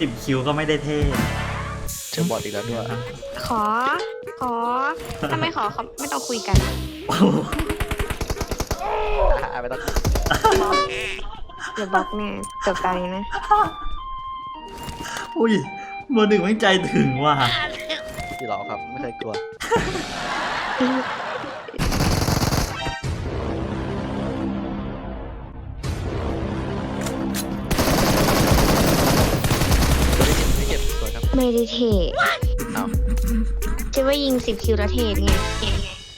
สิบคิวก็ไม่ได้เท่เจอบอดอีกแล้วด้วยขอ ขอถ้าไม่ขอเขาไม่ต้องคุยกันโอ้โหอะไม่ต้องอย่าบอกแน่จบตายนะอุ้ยเบอร์หนึ่งไม่งใจถึงว่ะพี่หลอกครับ ไม่เคยกลัว ไม่ได้เทอ้าวคิดว่ายิงสิบคิวแล้วเทไง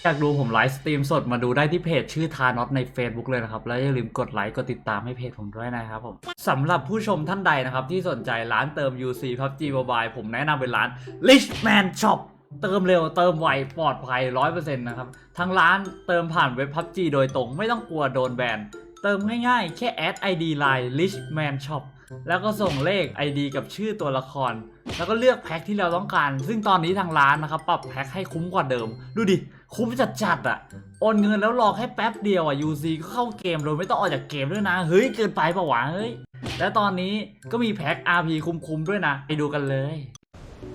อยากดูผมไลฟ์สตรีมสดมาดูได้ที่เพจชื่อทานอตใน Facebook เลยนะครับ แล้วอย่าลืมกดไลค์กดติดตามให้เพจผมด้วยนะครับผมสำหรับผู้ชมท่านใดนะครับ ที่สนใจร้านเติม UC PUBG Mobile ผมแนะนำเป็นร้าน Richman Shop เติมเร็วเติมไวปลอดภัย 100%นะครับทางร้านเติมผ่านเว็บ PUBG โดยตรงไม่ต้องกลัวโดนแบนเติมง่ายๆ แค่แอด ID Line Richman Shop แล้วก็ส่งเลข ID กับชื่อตัวละคร แล้วก็เลือกแพ็คที่เราต้องการ ซึ่งตอนนี้ทางร้านนะครับปรับแพ็คให้คุ้มกว่าเดิม ดูดิ คุ้มจัดจัดๆอะโอนเงินแล้วรอแค่แป๊บเดียวอะ UC ก็เข้าเกมโดยไม่ต้องออกจากเกมด้วยนะ เฮ้ย เกินไปปะวะเฮ้ย และตอนนี้ก็มีแพ็ค RP คุ้มๆด้วยนะ ไปดูกันเลย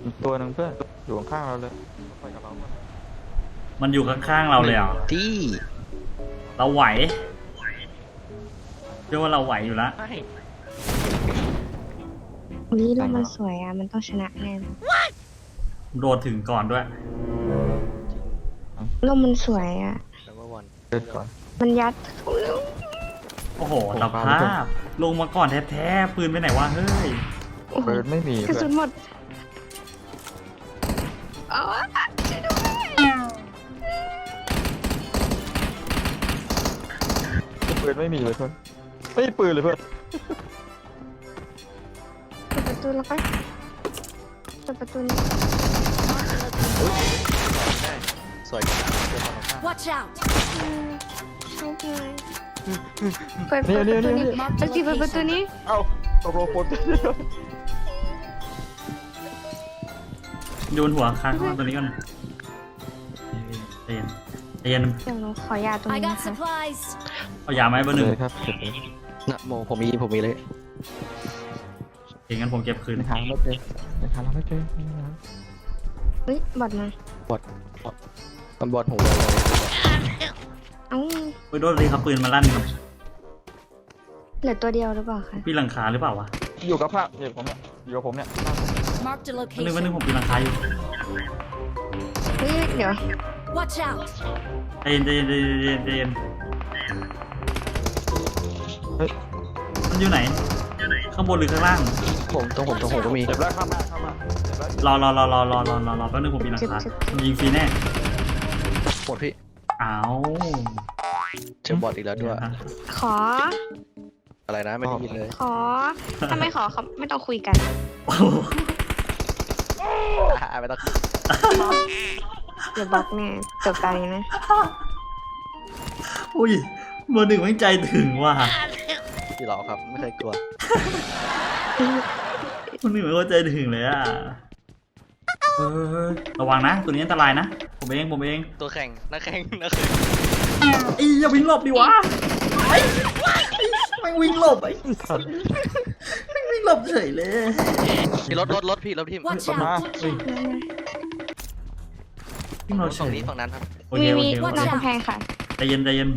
อีกตัวหนึ่งเพื่อนอยู่ข้างๆเราเลยไปกับเราก่อนมันอยู่ข้างๆเราเลยอะที่ เราไหวเชื่อว่าเราไหวอยู่แล้ว นี่เรามันสวยอะ มันต้องชนะแน่โดดถึงก่อนด้วยเรามันสวยอะแล้วก็วันเล่นก่อน มันยัดโอ้โหผมสปาภาไม่ถึงพลงมาก่อนแท้ๆ ปืนไปไหนวะ เฮ้ย โอ้โหเบิร์ดไม่มีกระเพื่สุอนนหมดเอาอะช่วยด้วยปืนไม่มีเลยเพื่อนไม่มีปืนเลยเพื่อนเปิดประ ตูแล้วก็เปิดประตูนี้สวยจังเจอคนข้าง Watch out! อืมช่วยด้วยเปิดนี่เปิดปนี่ระตูนี่นี้นี่สักทีเปิดประตูนี้เอ้าตกลงคนโยนหัวค้างเข้ามาตัวนี้ก่อนเตียนเตียนเดี๋ยวหนูขอยาตรง I นี้ got นะคะ supplies. เอายาไหมเบอร์หนึ่งเลยครับเก็บเลยนะโมผมมีผมมีเลย เองงั้นผมเก็บคืนในหาไม่เจอในหาเราไม่เจอในหาเฮ้ยบอดมามันบอดผมเลยเอ้าโอ้ยโดนเลยครับปืนมาลั่นครับเหลือตัวเดียวหรือเปล่าคะพี่หลังคาหรือเปล่าวะอยู่กับพระอยู่กับผมเนี่ยอยู่กับผมเนี่ย Marked a วันนึงวันนึง location. ผมปีนหลังคาอยู่เฮ้ยเดี๋ยว Watch out! ใจเย็นใจเย็นใจเย็นใจเย็นเฮ้ย มันอยู่ไหน ข้างบนหรือข้างล่าง ผมตรงผมตรงผมก็มี เจ็บแล้วข้ามมาข้ามมาเจ็บแล้วรอรอรอรอรอรอรอรอแป๊บนึงผมปีนหลังคามันยิงฟรีแน่หมดพี่อ้าวเจอบอดอีกแล้วด้วย ขอ อะไรนะไม่ได้ยินเลยขอถ้าไม่ขอเขาไม่ต้องคุยกันโอ้โหอะไม่ต้องอย่าบอกแน่จบตายนะอุ้ยเบอร์หนึ่งไม่งใจถึงว่ะพี่หลอกครับ ไม่เคยกลัว เบอร์หนึ่งไม่ว่าใจถึงเลยอะเออระวังนะ ตัวนี้อันตรายนะ ผมเอง ผมเองตัวแข่งนักแข่งนักแข่งไอ้อย่าวิ่งหลบดิวะไอ้แม่งวิ่งหลบไอ้แม่งวิ่งหลบเฉยเลยพี่รถรถรถพี่รถพี่ Watch มา out! เฮ้ยวิ่งหลบเฉฝั่งยนี้ฝั่งนั้นครับโอมีเคโอมีเคโอน้องเคกำแพงค่ะ ใจเย็นใจเย็น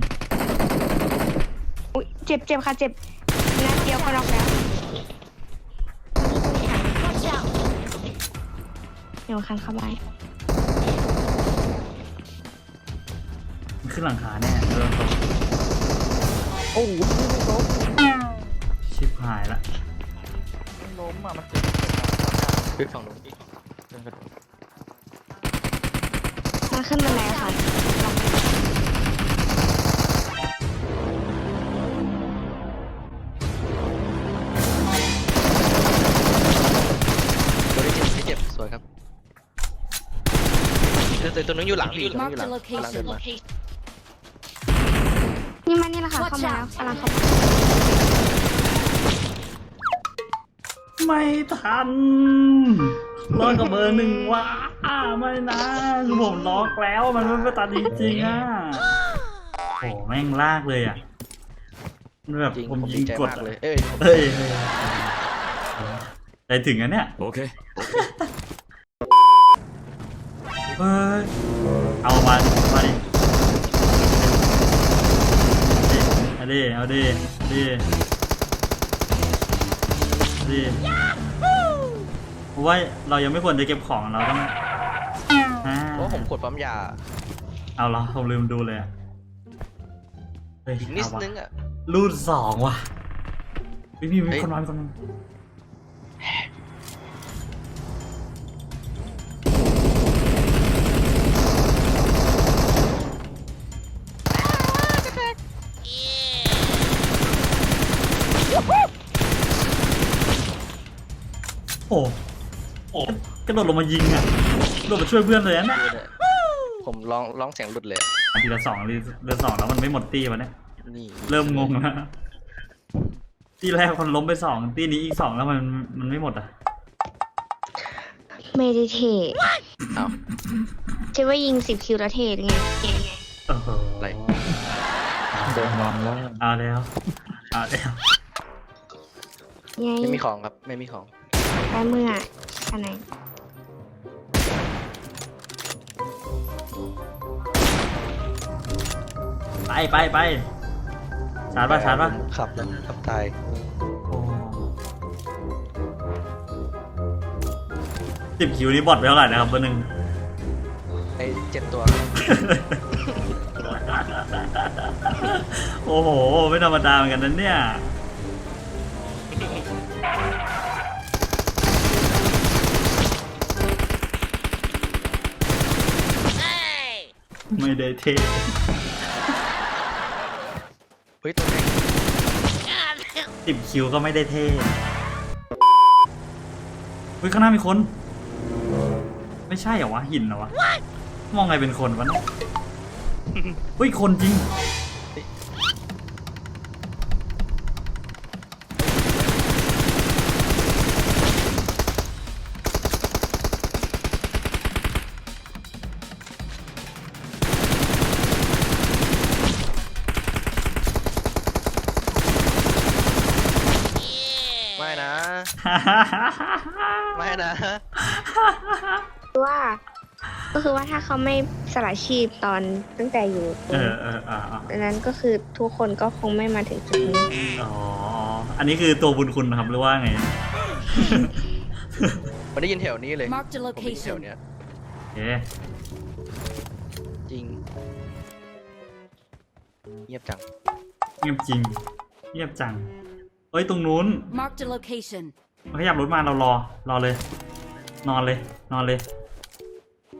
อุ้ยเจ็บเจ็บค่ะเจ็บนัดเดียวก็น็อกแล้ว เดี๋ยวคันเข้าไปมันขึ้นหลังคาแน่เออโอ้โหไม่ล้มชิบหายละไม่ล้มอะ มันเจ็บพี่ฝั่งนู้นเจ็บกระดูกมันขึ้นบันไดค่ะตัวนี้เจ็บนี่เจ็บสวยครับ ตัวตัวตัวนึงอยู่หลังพี่ตัวนึงอยู่หลัง Marked a กำลังเดินมา location. นี่มันนี่แหละค่ะ Watch เข้ามาแล้ว out กำลังเข้ามาไม่ทันรอดกับเบอร์หนึ่งว่ะไม่นะคือผมล็อกแล้วมันไม่ตัดจริงๆอะโอ้แม่งลากเลยอะมันแบบจริงผมผมยิดีงใจกดมากอะเลย เอ้ยผมเฮ้ย เฮ้ยใจถึงอันเนี้ย Okay. เฮ้ยเอามาดิมาดิเอาดิเอาดิเอาดิเอาดิเพราะว่าเรายังไม่ควรจะเก็บของเราต้องอ่าเพราะผมกดปั๊มยาเอาเหรอผมลืมดูเลยอะเฮ้ยอีกนิดเอาวะนึงอะ รูดสองว่ะพี่พี่มีคนมามีคนมา โอ้โอ้กระโดดลงมายิงอะกระโดดมาช่วยเพื่อนเลยอะนะดูเลยผมร้องร้องเสียงหลุดเลยอะทีละสองทีละสองแล้วมันไม่หมดตีวะเนี่ยนี่เริ่มงงแล้วตีแรกคนล้มไปสองตีนี้อีกสองแล้วมันมันไม่หมดอะไม่ได้เทอ้าวคิดว่ายิงสิบคิวแล้วเทหรือไงโอ้โหอะไรเดินวันแล้วเอาแล้วเอาแล้วไงไม่มีของครับ ไม่มีของ ได้เมื่ออันไหนไปไปไปชาร์จป่ะชาร์จป่ะขับแล้วขับตายสิบคิวนี้บอดไปเท่าไหร่นะครับเบอร์หนึ่งไอ้เจ็ดตัว โอ้โห ไม่ธรรมดาเหมือนกันนะเนี่ย ไม่ได้เท่เฮ้ยตัวไหนสิบคิวก็ไม่ได้เท่เฮ้ยข้างหน้ามีคน ไม่ใช่เหรอวะหินเหรอวะ มองไงเป็นคนวะเนี่ยเฮ้ยคนจริง ไม่นะว่า ก็คือว่าถ้าเขาไม่สละชีพตอนตั้งแต่อยู่ตรเองอเอออ่าอ่าดังนั้นก็คือทุกคนก็คงไม่มาถึงจุดนี้อ๋อ อันนี้คือตัวบุญคุณนะครับหรือว่าไงมันได้ยินแถวนี้เลย Marked a ผมได้ยินแถว location. เนี้ยโอเคจริง เงียบจัง เงียบจริง เงียบจังเฮ้ยตรงนู้น Marked a location. มันขยับรถมาเรารอ รอเลย นอนเลย นอนเลย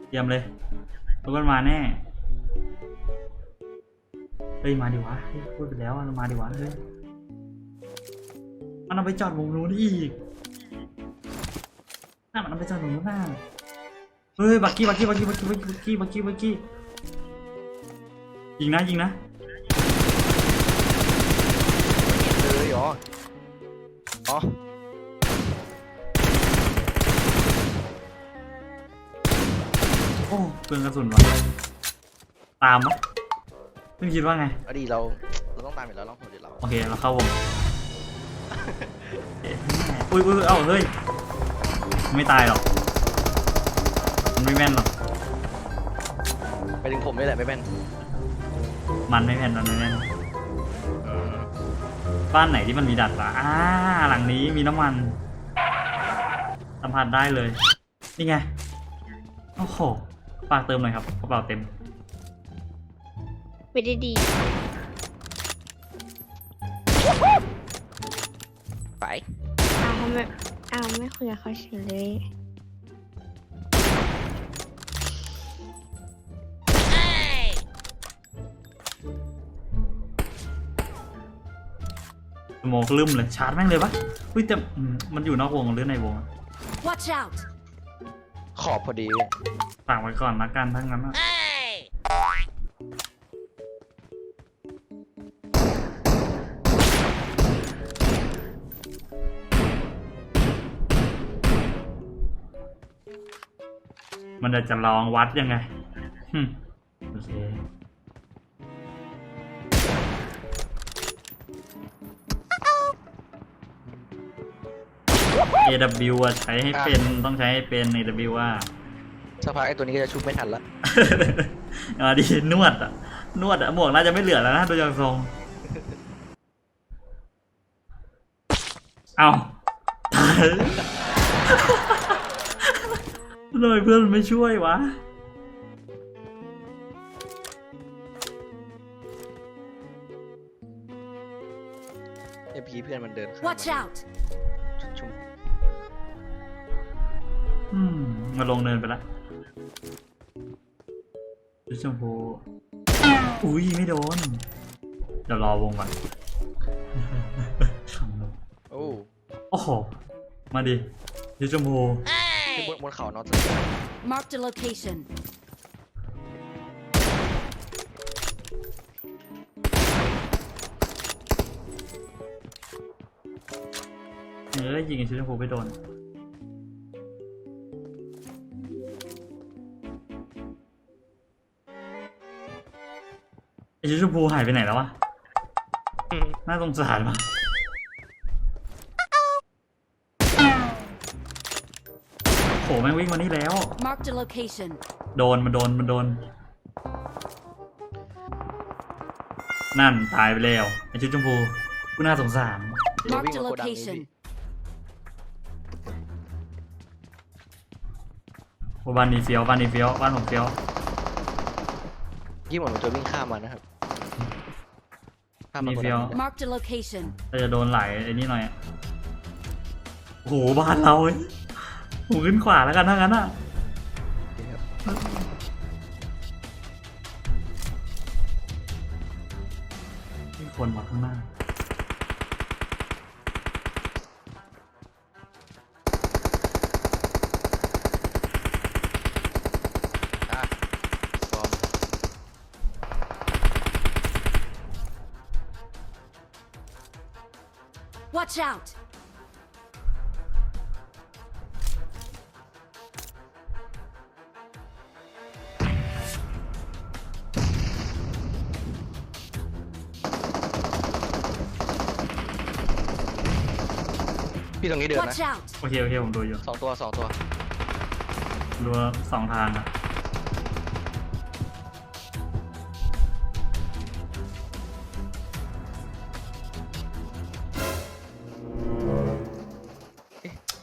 เตรียมเลยรถมันมาแน่เฮ้ยมาดิวะพูดไปแล้วเรามาดิวะเฮ้ยมันเอาไปจอดมุมนู้นอีกน่ามันเอาไปจอดมุมนู้นน่าเฮ้ยบักกี้บักกี้บักกี้บักกี้บักกี้บักกี้บักกี้ยิงนะยิงนะเห็นเลยเหรออ๋อ โอ้เปลืองกระสุนวะตามปะไม่คิดว่าไงอดีเราเราต้องตามอยู่แล้วเราผมเดี๋ยวเราโอเค เราเข้าวงเอ๊ะอุ้ยอุ้ยเอ้าเฮ้ย ไม่ตายหรอก มันไม่แม่นหรอก ไปถึงผมนี่แหละไม่แม่นมันไม่แม่นมันไม่แม่นบ้านไหนที่มันมีดัดฟ้าอ่า หลังนี้มีน้ำมัน สัมผัสได้เลย นี่ไง โอ้โห ฝากเติมหน่อยครับกระเป๋าเต็ม ไม่ได้ดี ไป อ้าวทำไมอ้าวไม่คุยกับเขาเฉยเลยสโมกลืมเลยชาร์จแม่งเลยปะเฮ้ยแต่อืมมันอยู่นอกวงหรือในวงอะ Watch out. ขอบพอดีฝากไว้ก่อนละกันทั้งนั้นอะมันจะจะลองวัดยังไง AW อะใช้ให้เป็นต้องใช้ให้เป็น AW ว่า สักพักไอ้ตัวนี้ก็จะชุบไม่ทันละ อ่าดีนวดอะนวดอะหมวกน่าจะไม่เหลือแล้วนะตัวอย่างทรงเอาตายทำไมเพื่อนมันไม่ช่วยวะไอ้พีเพื่อนมันเดินข้าม Watch มา out! ชุบ อืมมาลงเนินไปละชุดชมพูอุ้ยไม่โดน เดี๋ยวรอวงก่อนขังเลยโอ้โอ้โห มาดิชุดชมพูที่บนบนเขานอน Marked a location. เออยิงไอ้ชุดชมพูไม่โดน ชุดชมพูหายไปไหนแล้ววะ น่าสงสารมากโหแม่งวิ่งมานี่แล้ว Marked a location. โดนมันโดนมันโดน นั่นตายไปแล้วไอ้ชุดชมพูกูน่าสงสารเดี๋ยววิ่ง Marked a มาโกดังนี้ location. โอ้บ้านนี้เฟี้ยวบ้านนี้เฟี้ยวบ้านผมเฟี้ยว ยี่หมดมันจะวิ่งข้ามมานะครับ ข้ามมามีโกเฟี้ดัยวงนี้ Marked a location. แต่จะโดนไหลไอ้นี่หน่อยอะโอ้โหบ้านเราเว้ยผมขึ้นขวาแล้วกันถ้างั้นอะมีคนมาข้างหน้า Watch out! พี่ตรงนี้เดินนะ Watch out! โอเคโอเคผมดูอยู่สองตัวสองตัวดูสองทางอะ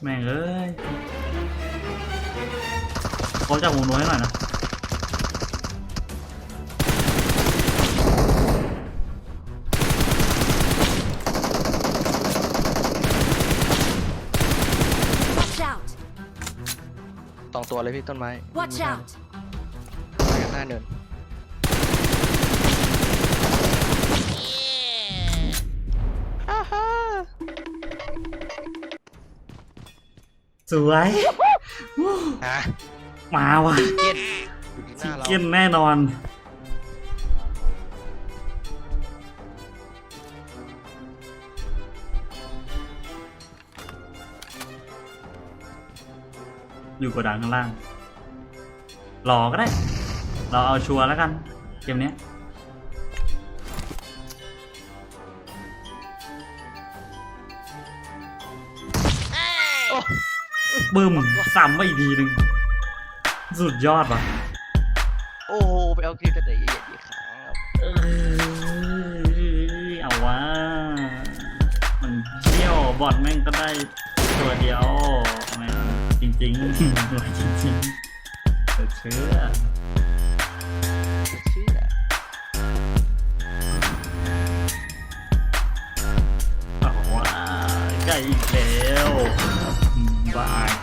แม่งเอ้ยเขาจับวงน้อยหน่อยนะ Watch out! สองตัวเลยพี่ต้นไม้ Watch out! ไปกันหน้าเนิน สวยฮะมาว่ะเกียนอยู่ที่หน้าเราเกินแน่นอน อยู่กระดังข้างล่างรอก็ได้ เราเอาชัวร์แล้วกัน เกมเนี้ย บึ้มซ้ำไปอีกทีหนึ่งสุดยอดว่ะโอ้โหไปเอาคลิปแต่ละเอียดอีกครั้งครับเอ้ยเอาว่า มันเที่ยวบอดแม่งก็ได้ตัวเดียวแม่งจริงๆรวยจริงๆเดี๋ยวเชื่อเชื่อเอาว่าใกล้อีกแล้วบาย